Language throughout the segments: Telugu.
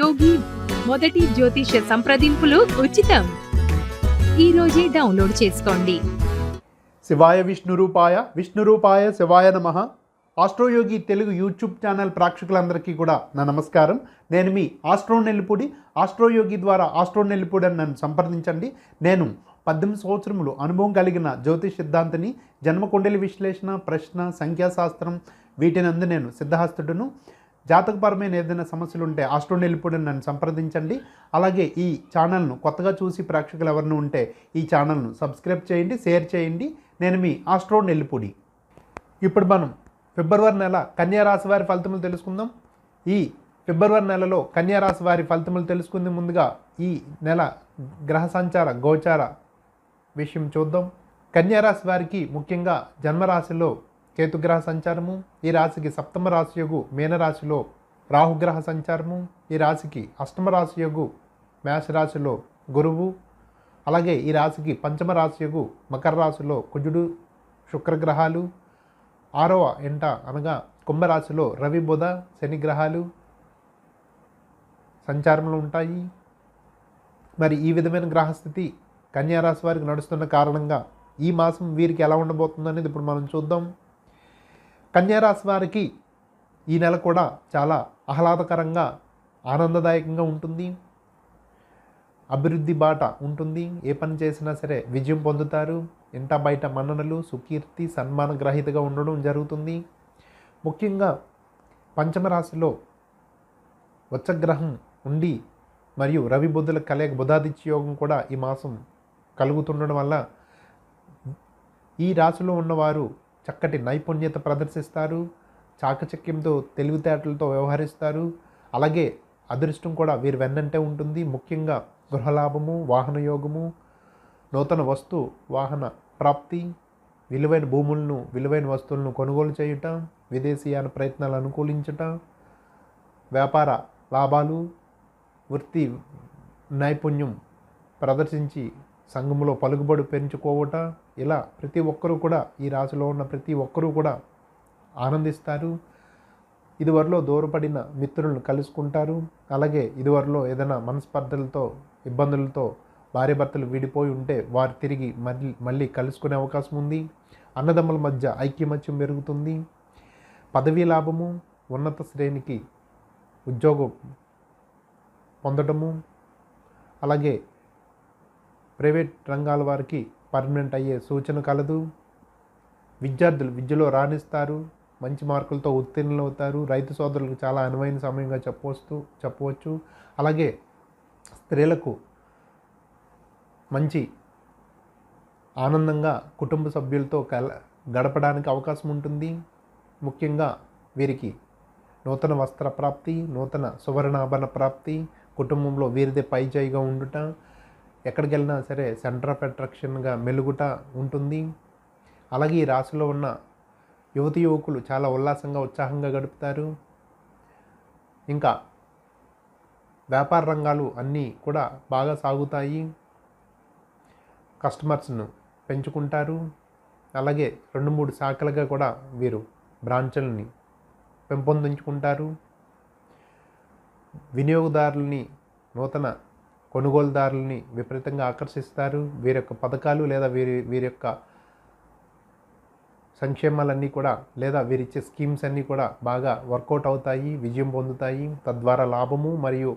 యోగి మొదటి జ్యోతిష సంప్రదింపులు ఉచితం. ఈ రోజే డౌన్లోడ్ చేసుకోండి. శివాయ విష్ణురూపాయ విష్ణురూపాయ శివాయ నమ. ఆస్ట్రోయోగి తెలుగు యూట్యూబ్ ఛానల్ ప్రేక్షకులందరికీ కూడా నా నమస్కారం. నేను మీ ఆస్ట్రో నెల్లిపూడి ఆస్ట్రోయోగి ద్వారా ఆస్ట్రో నెల్లిపూడి అని నన్ను సంప్రదించండి. నేను పద్దెనిమిది సంవత్సరములు అనుభవం కలిగిన జ్యోతిష్ సిద్ధాంతిని జన్మకుండలి విశ్లేషణ ప్రశ్న సంఖ్యాశాస్త్రం వీటినందు నేను సిద్ధహస్తుడును. జాతకపరమైన ఏదైనా సమస్యలు ఉంటే ఆస్ట్రోని వెళ్ళిపోయి నన్ను సంప్రదించండి. అలాగే ఈ ఛానల్ను కొత్తగా చూసి ప్రేక్షకులు ఎవరిని ఉంటే ఈ ఛానల్ను సబ్స్క్రైబ్ చేయండి షేర్ చేయండి. నేను మీ ఆస్ట్రోన్ నెల్లిపూడి ఇప్పుడు మనం ఫిబ్రవరి నెల కన్యా రాశి వారి ఫలితములు తెలుసుకుందాం. ఈ ఫిబ్రవరి నెలలో కన్యా రాశి వారి ఫలితములు తెలుసుకుంది ముందుగా ఈ నెల గ్రహ సంచార గోచార విషయం చూద్దాం. కన్యా రాశి వారికి ముఖ్యంగా జన్మరాశిలో కేతుగ్రహ సంచారము ఈ రాశికి సప్తమ రాశి యొగు మీనరాశిలో రాహుగ్రహ సంచారము ఈ రాశికి అష్టమ రాశి యొగు మేషరాశిలో గురువు అలాగే ఈ రాశికి పంచమ రాశి యొగు మకర రాశిలో కుజుడు శుక్రగ్రహాలు ఆరవ ఎంట అనగా కుంభరాశిలో రవి బుధ శని గ్రహాలు సంచారంలో ఉంటాయి. మరి ఈ విధమైన గ్రహస్థితి కన్యారాశి వారికి నడుస్తున్న కారణంగా ఈ మాసం వీరికి ఎలా ఉండబోతుందనేది ఇప్పుడు మనం చూద్దాం. కన్యారాశి వారికి ఈ నెల కూడా చాలా ఆహ్లాదకరంగా ఆనందదాయకంగా ఉంటుంది. అభివృద్ధి బాట ఉంటుంది. ఏ పని చేసినా సరే విజయం పొందుతారు. ఇంట బయట మన్ననలు సుకీర్తి సన్మాన గ్రహీతగా ఉండడం జరుగుతుంది. ముఖ్యంగా పంచమ రాశిలో వచ్చగ్రహం ఉండి మరియు రవి బుద్ధుల కలయిక బుధాదిత్య యోగం కూడా ఈ మాసం కలుగుతుండడం వల్ల ఈ రాశిలో ఉన్నవారు చక్కటి నైపుణ్యత ప్రదర్శిస్తారు చాకచక్యంతో తెలివితేటలతో వ్యవహరిస్తారు. అలాగే అదృష్టం కూడా వీరు వెన్నంటే ఉంటుంది. ముఖ్యంగా గృహలాభము వాహన యోగము నూతన వస్తు వాహన ప్రాప్తి విలువైన భూములను విలువైన వస్తువులను కొనుగోలు చేయుట విదేశీయాన ప్రయత్నాలు అనుకూలించటం వ్యాపార లాభాలు వృత్తి నైపుణ్యం ప్రదర్శించి సంఘములో పలుకుబడి పెంచుకోవట ఇలా ప్రతి ఒక్కరూ కూడా ఈ రాశిలో ఉన్న ప్రతి ఒక్కరూ కూడా ఆనందిస్తారు. ఇదివరలో దూరపడిన మిత్రులను కలుసుకుంటారు. అలాగే ఇదివరలో ఏదైనా మనస్పర్ధలతో ఇబ్బందులతో భార్య భర్తలు విడిపోయి ఉంటే వారు తిరిగి మళ్ళీ మళ్ళీ కలుసుకునే అవకాశం ఉంది. అన్నదమ్ముల మధ్య ఐక్యమత్యం పెరుగుతుంది. పదవీ లాభము ఉన్నత శ్రేణికి ఉద్యోగం పొందడము అలాగే ప్రైవేట్ రంగాల వారికి పర్మనెంట్ అయ్యే సూచన కలదు. విద్యార్థులు విద్యలో రాణిస్తారు మంచి మార్కులతో ఉత్తీర్ణులు అవుతారు రైతు సోదరులకు చాలా అనువైన సమయంగా చెప్పవచ్చు చెప్పవచ్చు. అలాగే స్త్రీలకు మంచి ఆనందంగా కుటుంబ సభ్యులతో కల గడపడానికి అవకాశం ఉంటుంది. ముఖ్యంగా వీరికి నూతన వస్త్ర ప్రాప్తి నూతన సువర్ణాభరణ ప్రాప్తి కుటుంబంలో వీరిదే పైచేయిగా ఉండటం ఉండుట ఎక్కడికి వెళ్ళినా సరే సెంటర్ ఆఫ్ అట్రాక్షన్గా మెలుగుట ఉంటుంది. అలాగే ఈ రాశిలో ఉన్న యువతి యువకులు చాలా ఉల్లాసంగా ఉత్సాహంగా గడుపుతారు. ఇంకా వ్యాపార రంగాలు అన్నీ కూడా బాగా సాగుతాయి. కస్టమర్స్ను పెంచుకుంటారు. అలాగే రెండు మూడు శాఖలుగా కూడా వీరు బ్రాంచులని పెంపొందించుకుంటారు. వినియోగదారుల్ని నూతన కొనుగోలుదారుల్ని విపరీతంగా ఆకర్షిస్తారు. వీరి యొక్క పథకాలు లేదా వీరి వీరి యొక్క సంక్షేమాలన్నీ కూడా లేదా వీరిచ్చే స్కీమ్స్ అన్నీ కూడా బాగా వర్కౌట్ అవుతాయి విజయం పొందుతాయి. తద్వారా లాభము మరియు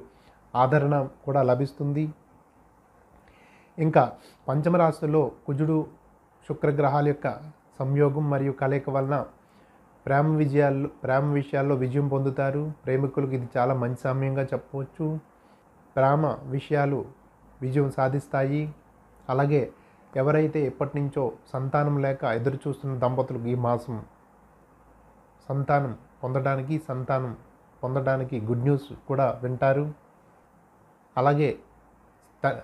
ఆదరణ కూడా లభిస్తుంది. ఇంకా పంచమరాశిలో కుజుడు శుక్రగ్రహాల యొక్క సంయోగం మరియు కలయిక వలన ప్రేమ విజయాల్లో ప్రేమ విషయాల్లో విజయం పొందుతారు. ప్రేమికులకు ఇది చాలా మంచి సమయంగా చెప్పవచ్చు. ప్రేమ విషయాలు విజయం సాధిస్తాయి. అలాగే ఎవరైతే ఎప్పటి నుంచో సంతానం లేక ఎదురు చూస్తున్న దంపతులకు ఈ మాసం సంతానం పొందడానికి సంతానం పొందడానికి గుడ్ న్యూస్ కూడా వింటారు. అలాగే త-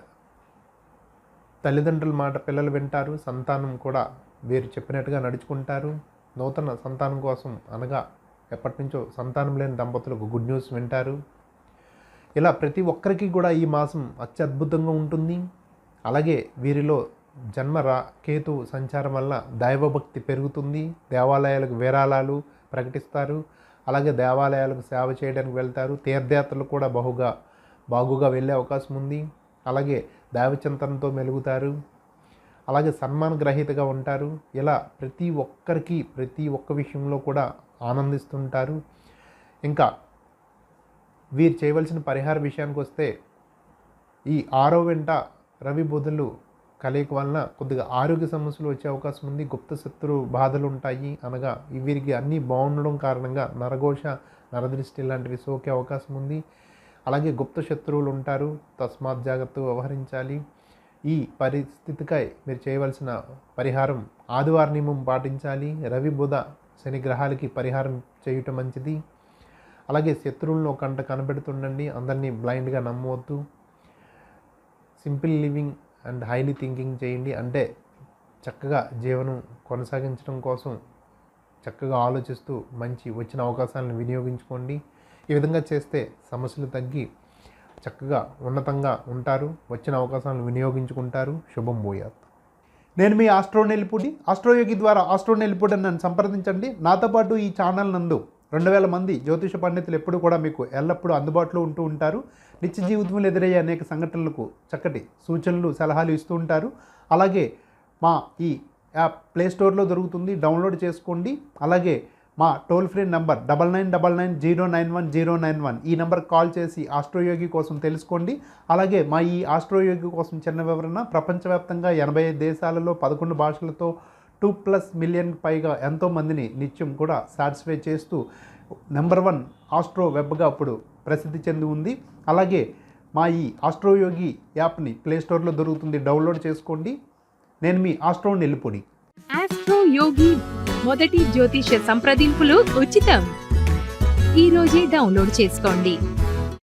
తల్లిదండ్రుల మాట పిల్లలు వింటారు. సంతానం కూడా వీరు చెప్పినట్టుగా నడుచుకుంటారు. నూతన సంతానం కోసం అనగా ఎప్పటి నుంచో సంతానం లేని దంపతులకు గుడ్ న్యూస్ వింటారు. ఇలా ప్రతి ఒక్కరికి కూడా ఈ మాసం అత్యద్భుతంగా ఉంటుంది. అలాగే వీరిలో జన్మ రా కేతు సంచారం వల్ల దైవభక్తి పెరుగుతుంది. దేవాలయాలకు విరాళాలు ప్రకటిస్తారు. అలాగే దేవాలయాలకు సేవ చేయడానికి వెళ్తారు. తీర్థయాత్రలు కూడా బహుగా బాగుగా వెళ్ళే అవకాశం ఉంది. అలాగే దైవచింతనతో మెలుగుతారు. అలాగే సన్మాన గ్రహీతగా ఉంటారు. ఇలా ప్రతి ఒక్కరికి ప్రతి ఒక్క విషయంలో కూడా ఆనందిస్తుంటారు. ఇంకా వీరు చేయవలసిన పరిహార విషయానికి వస్తే ఈ ఆరో వెంట రవి బుధులు కలయిక వలన కొద్దిగా ఆరోగ్య సమస్యలు వచ్చే అవకాశం ఉంది. గుప్త శత్రు బాధలు ఉంటాయి అనగా వీరికి అన్నీ బాగుండడం కారణంగా నరఘోష నరదృష్టి లాంటివి సోకే అవకాశం ఉంది. అలాగే గుప్త శత్రువులు ఉంటారు తస్మాత్ జాగ్రత్తగా వ్యవహరించాలి. ఈ పరిస్థితికై మీరు చేయవలసిన పరిహారం ఆదివార నియమం పాటించాలి. రవి బుధ శని గ్రహాలకి పరిహారం చేయటం మంచిది. అలాగే శత్రువులను ఒక కంట కనబెడుతుండండి అందరినీ బ్లైండ్గా నమ్మవద్దు. Simple living and highly thinking చేయండి. అంటే చక్కగా జీవనం కొనసాగించడం కోసం చక్కగా ఆలోచిస్తూ మంచి వచ్చిన అవకాశాలను వినియోగించుకోండి. ఈ విధంగా చేస్తే సమస్యలు తగ్గి చక్కగా ఉన్నతంగా ఉంటారు వచ్చిన అవకాశాలను వినియోగించుకుంటారు. శుభం భూయాత్. నేను మీ ఆస్ట్రో నెల్లిపూడి ఆస్ట్రోయోగి ద్వారా ఆస్ట్రో నెల్లిపూడి నన్ను సంప్రదించండి. నాతో పాటు ఈ ఛానల్ నందు రెండు వేల మంది జ్యోతిష పండితులు ఎప్పుడు కూడా మీకు ఎల్లప్పుడూ అందుబాటులో ఉంటూ ఉంటారు. నిత్య జీవితంలో ఎదురయ్యే అనేక సంఘటనలకు చక్కటి సూచనలు సలహాలు ఇస్తూ ఉంటారు. అలాగే మా ఈ యాప్ ప్లే స్టోర్లో దొరుకుతుంది. డౌన్లోడ్ చేసుకోండి. అలాగే మా toll free number double nine double nine zero nine one zero nine one ఈ నెంబర్ కాల్ చేసి ఆస్ట్రోయోగి కోసం తెలుసుకోండి. అలాగే మా ఈ ఆస్ట్రోయోగి కోసం చిన్న వివరణ ప్రపంచవ్యాప్తంగా ఎనభై దేశాలలో పదకొండు భాషలతో టూ ప్లస్ మిలియన్ పైగా ఎంతోమందిని నిత్యం కూడా సాటిస్ఫై చేస్తూ నెంబర్ వన్ ఆస్ట్రో వెబ్గా అప్పుడు ప్రసిద్ధి చెంది ఉంది. అలాగే మా ఈ ఆస్ట్రోయోగి యాప్ని ప్లే స్టోర్లో దొరుకుతుంది. డౌన్లోడ్ చేసుకోండి. నేను మీ ఆస్ట్రో నెల్లిపొడి ఆస్ట్రో యోగి మొదటి జ్యోతిష సంప్రదింపులు ఉచితం. ఈ రోజే డౌన్లోడ్ చేసుకోండి.